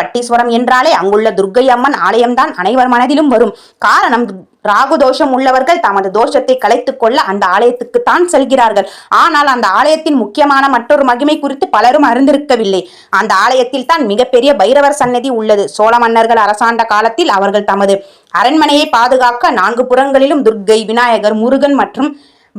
பட்டீஸ்வரம் என்றாலே அங்குள்ள துர்க்கை அம்மன் ஆலயம்தான் அனைவர் மனதிலும் வரும். காரணம் ராகு தோஷம் உள்ளவர்கள் தமது தோஷத்தை கலைத்துக் கொள்ள அந்த ஆலயத்துக்கு தான் செல்கிறார்கள். ஆனால் அந்த ஆலயத்தின் முக்கியமான மற்றொரு மகிமை குறித்து பலரும் அறிந்திருக்கவில்லை. அந்த ஆலயத்தில் தான் மிகப்பெரிய பைரவர் சன்னதி உள்ளது. சோழ மன்னர்கள் அரசாண்ட காலத்தில் அவர்கள் தமது அரண்மனையை பாதுகாக்க நான்கு புறங்களிலும் துர்க்கை விநாயகர் முருகன் மற்றும்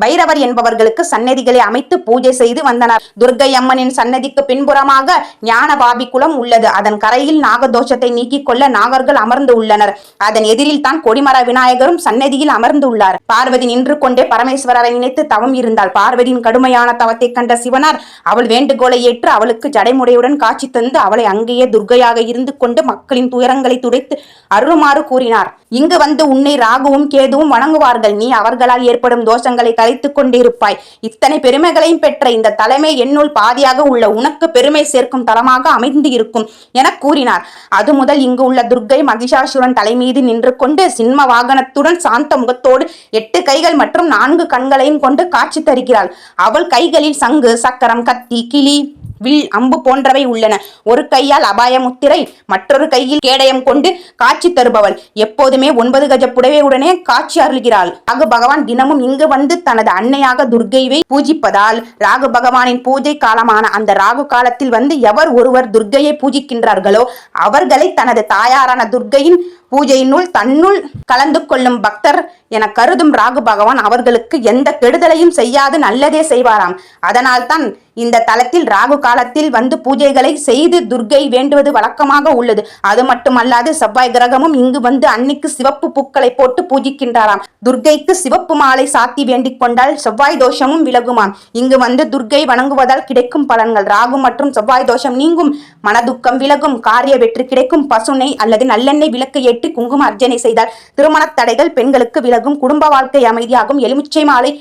பைரவர் என்பவர்களுக்கு சன்னதிகளை அமைத்து பூஜை செய்து வந்தனர். துர்க்கை அம்மனின் சன்னதிக்கு பின்புறமாக ஞானபாபி குளம் உள்ளது. அதன் கரையில் நாகதோஷத்தை நீக்கிக் கொள்ள நாகர்கள் அமர்ந்து உள்ளனர். அதன் எதிரில் தான் கொடிமர விநாயகரும் சன்னதியில் அமர்ந்து உள்ளார் பார்வதி நின்று கொண்டே பரமேஸ்வரரை நினைத்து தவம் இருந்தாள். பார்வதியின் கடுமையான தவத்தை கண்ட சிவனார் அவள் வேண்டுகோளை ஏற்று அவளுக்கு ஜடைமுடையுடன் காட்சி தந்து அவளை அங்கேயே துர்கையாக இருந்து கொண்டு மக்களின் துயரங்களை துடைத்து அருளுமாறு கூறினார். இங்கு வந்து உன்னை ராகுவும் கேதுவும் வணங்குவார்கள். நீ அவர்களால் ஏற்படும் தோஷங்களை கலைத்துக் கொண்டிருப்பாய். இத்தனை பெருமைகளையும் பெற்ற இந்த தலைமை என்னுள் பாதியாக உள்ள உனக்கு பெருமை சேர்க்கும் தலமாக அமைந்து இருக்கும் என கூறினார். அது முதல் இங்கு உள்ள துர்க்கை மகிஷாசுரன் தலைமீது நின்று கொண்டு சிம்ம வாகனத்துடன் சாந்த முகத்தோடு எட்டு கைகள் மற்றும் நான்கு கண்களையும் கொண்டு காட்சி தருகிறாள். அவள் கைகளில் சங்கு சக்கரம் கத்தி கிளி வில் அம்பு போன்றவை உள்ளன. ஒரு கையால் அபாய முத்திரை மற்றொரு கையில் கேடயம் கொண்டு காட்சி தருபவள் எப்போதுமே ஒன்பது கஜ புடவையுடனே காட்சி அருள்கிறாள். ராகு பகவான் தினமும் இங்கு வந்து தனது அன்னையாக துர்க்கையை பூஜிப்பதால் ராகு பகவானின் பூஜை காலமான அந்த ராகு காலத்தில் வந்து எவர் ஒருவர் துர்க்கையை பூஜிக்கின்றார்களோ அவர்களை தனது தாயாரான துர்க்கையின் பூஜையினுள் தன்னுள் கலந்து கொள்ளும் பக்தர் என கருதும் ராகு பகவான் அவர்களுக்கு எந்த கெடுதலையும் செய்யாது நல்லதே செய்வாராம். அதனால்தான் இந்த தலத்தில் ராகு காலத்தில் வந்து பூஜைகளை செய்து துர்க்கை வேண்டுவது வழக்கமாக உள்ளது. அது மட்டுமல்லாது செவ்வாய் கிரகமும் இங்கு வந்து அன்னைக்கு சிவப்பு பூக்களை போட்டு பூஜிக்கின்றாராம். துர்கைக்கு சிவப்பு மாலை சாத்தி வேண்டிக் கொண்டால் செவ்வாய் தோஷமும் விலகுமாம். இங்கு வந்து துர்க்கை வணங்குவதால் கிடைக்கும் பலன்கள். ராகு மற்றும் செவ்வாய் தோஷம் நீங்கும். மனதுக்கம் விலகும். காரிய வெற்றி கிடைக்கும். பசுனை அல்லது நல்லெண்ணெய் விளக்கு ஏற்றி குங்கும அர்ச்சனை செய்தால் திருமண தடைகள் பெண்களுக்கு விலகும். பழகும் குடும்ப வாழ்க்கை அமைதியாகும். எலுமிச்சை மாலை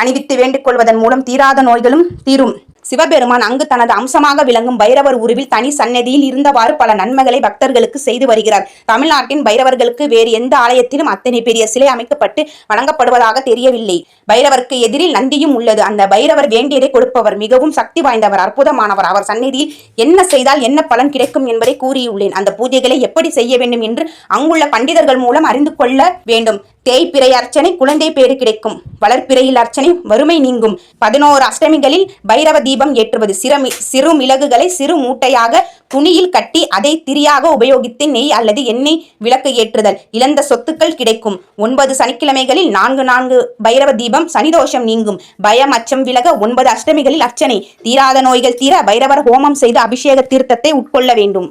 அணிவித்து வேண்டிக் கொள்வதன் மூலம் தீராத நோய்களும் தீரும். சிவபெருமான் அங்கு தனது அம்சமாக விளங்கும் பைரவர் உருவில் தனி சன்னதியில் இருந்தவாறு பல நன்மைகளை பக்தர்களுக்கு செய்து வருகிறார். தமிழ்நாட்டின் பைரவர்களுக்கு வேறு எந்த ஆலயத்திலும் அத்தனை பெரிய சிலை அமைக்கப்பட்டு வணங்கப்படுவதாக தெரியவில்லை. பைரவருக்கு எதிரில் நந்தியும் உள்ளது. அந்த பைரவர் வேண்டியதை கொடுப்பவர் மிகவும் சக்தி வாய்ந்தவர் அற்புதமானவர். அவர் சந்நிதியில் என்ன செய்தால் என்ன பலன் கிடைக்கும் என்பதை கூறியுள்ளேன். அந்த பூஜைகளை எப்படி செய்ய வேண்டும் என்று அங்குள்ள பண்டிதர்கள் மூலம் அறிந்து கொள்ள வேண்டும். தேய்பிறை அர்ச்சனை குழந்தை பேறு கிடைக்கும். வளர்ப்பிறையில் அர்ச்சனை வறுமை நீங்கும். பதினோரு அஷ்டமிகளில் பைரவ தீபம் ஏற்றுவது சிறமி சிறு மிளகுகளை சிறு மூட்டையாக துணியில் கட்டி அதை திரியாக உபயோகித்து நெய் அல்லது எண்ணெய் விளக்கு ஏற்றுதல். இழந்த சொத்துக்கள் கிடைக்கும். ஒன்பது சனிக்கிழமைகளில் நான்கு நான்கு பைரவ தீபம் சனிதோஷம் நீங்கும். பயம் அச்சம் விலக ஒன்பது அஷ்டமிகளில் அர்ச்சனை. தீராத நோய்கள் தீர பைரவர் ஹோமம் செய்து அபிஷேக தீர்த்தத்தை உட்கொள்ள வேண்டும்.